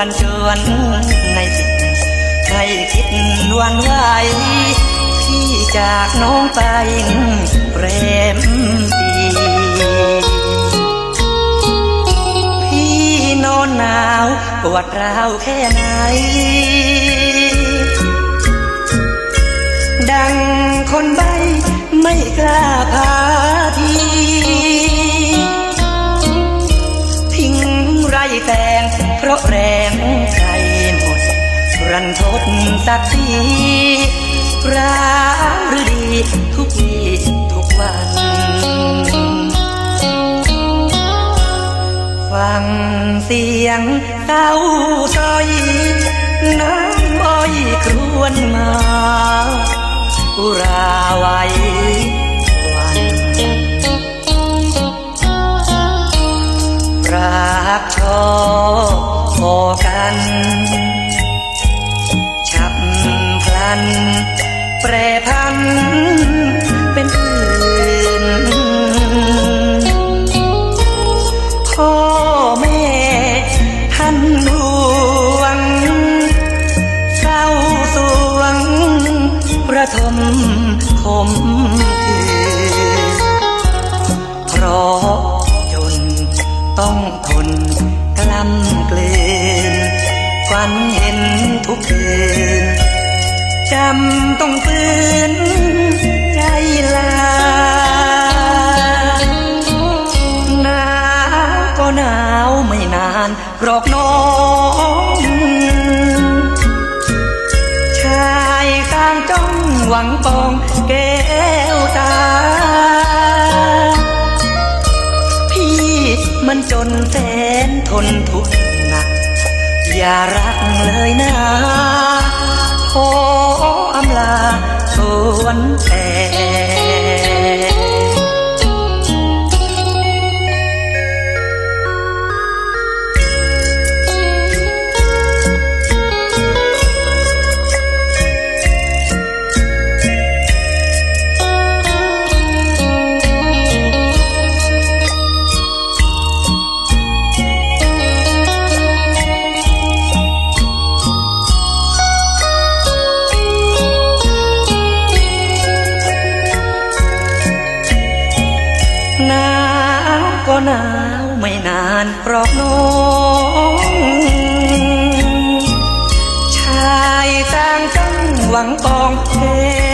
ครวนรันจวนในสิทธิ์ให้คิดหวันไหวพี่จากน้องไปเรมปีพี่นอนหนาวปวดร้าวแค่ไหน ดังคนใบไม่กล้าพาทีทิ้งไรแตงเพราะแรง รันทดสักทีร้าวหรือดีทุกวีทุกวัน ฟังเสียงเต้าซอยน้ำอ้อยครวนมาอุราไว น แปรพันำต้องฝืนใจลาหนาวก็หนาวไม่นานหรอกน้อง ชายกลางจ้องหวังปองแก้วตา พี่มันจนแสนทนทุกข์หนัก อย่ารักเลยนะข ออำลาสวนแต่ หรอกน้องชายต่างจังหวังกองแก้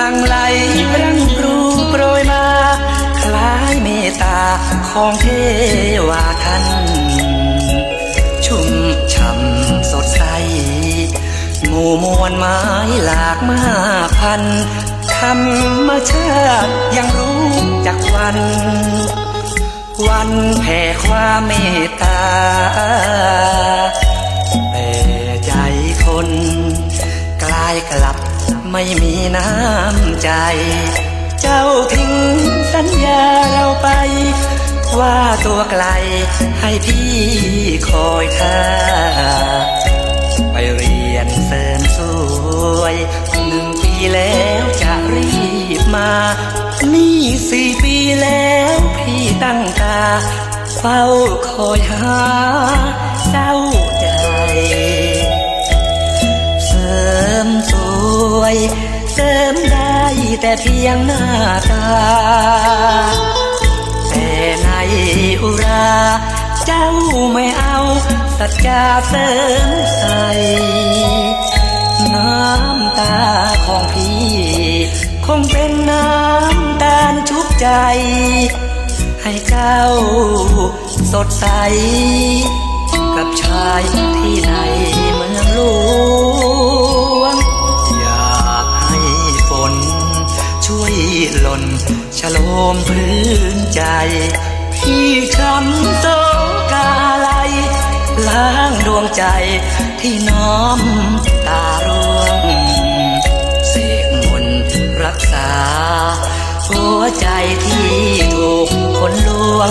ลังไหลรังปรูโปรยมา คล้ายเมตตาของเทวาท่านชุ่มช่ำสดใส หมู่มวลไม้หลากมาพันธรรมชาติยังรู้จักวัน วันแผ่ความเมตตา ไม่มีน้ำใจ เจ้าทิ้งสัญญาเราไป ว่าตัวไกลให้พี่คอยท่าไปเรียนเสริมสวยหนึ่งปีแล้วจะรีบมา นี่สี่ปีแล้วพี่ตั้งตา เฝ้าคอยหาเจ้า แต่เพียงหน้าตา แต่ในอุรา เจ้าไม่เอาสัจจาเสริมใสน้ำตาของพี่ คงเป็นน้ำตาลชุบใจ ให้เจ้าสดใส กับชายที่ใน ใจพี่ช้ำโศกาลัยล้างดวงใจที่น้อมตาร่วงเสกมนรักษา หัวใจที่ถูกคนลวง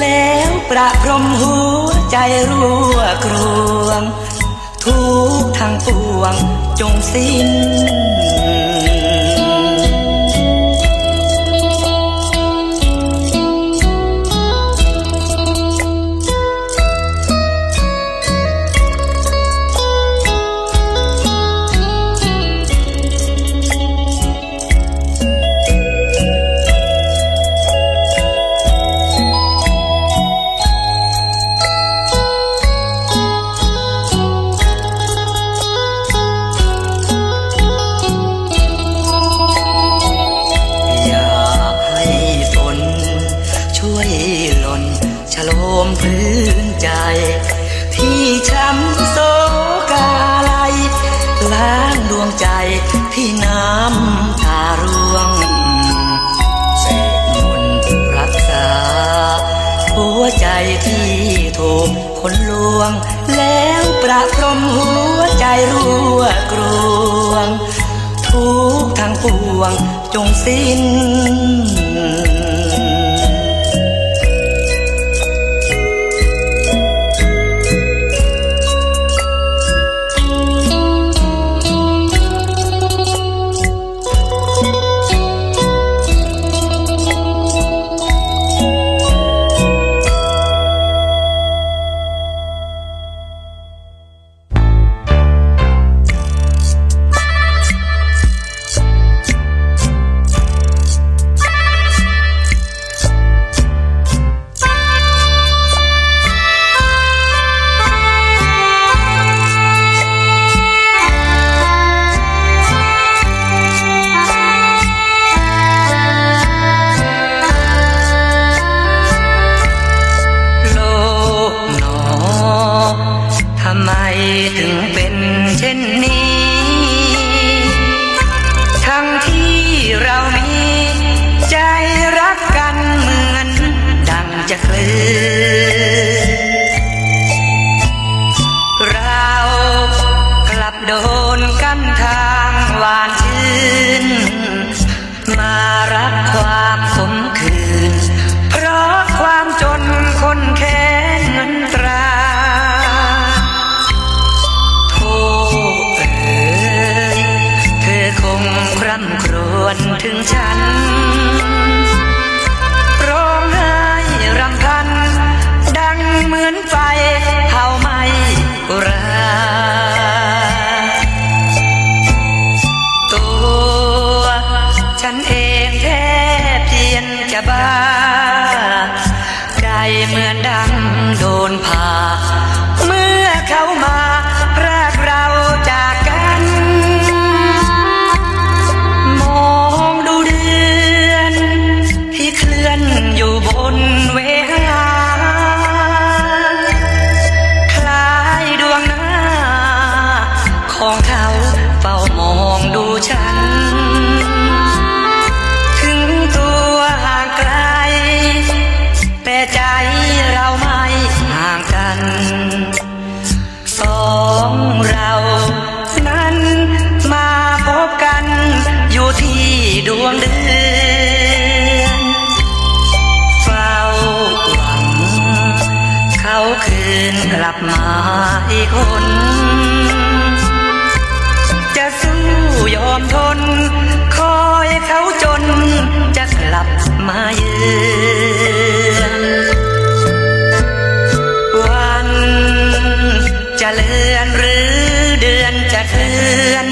แล้วประพรมหัวใจรั่วกรวง ทุกทางปวงจงสิ้น วง แล้วประพรมหัวใจรั่วกรวง ทุกทางปวงจงสิ้น ลับมาอีกคน จะสู้ยอมทน คอยเขาจน จะกลับมาเยือนวันจะเลือนหรือเดือนจะเคลื่อน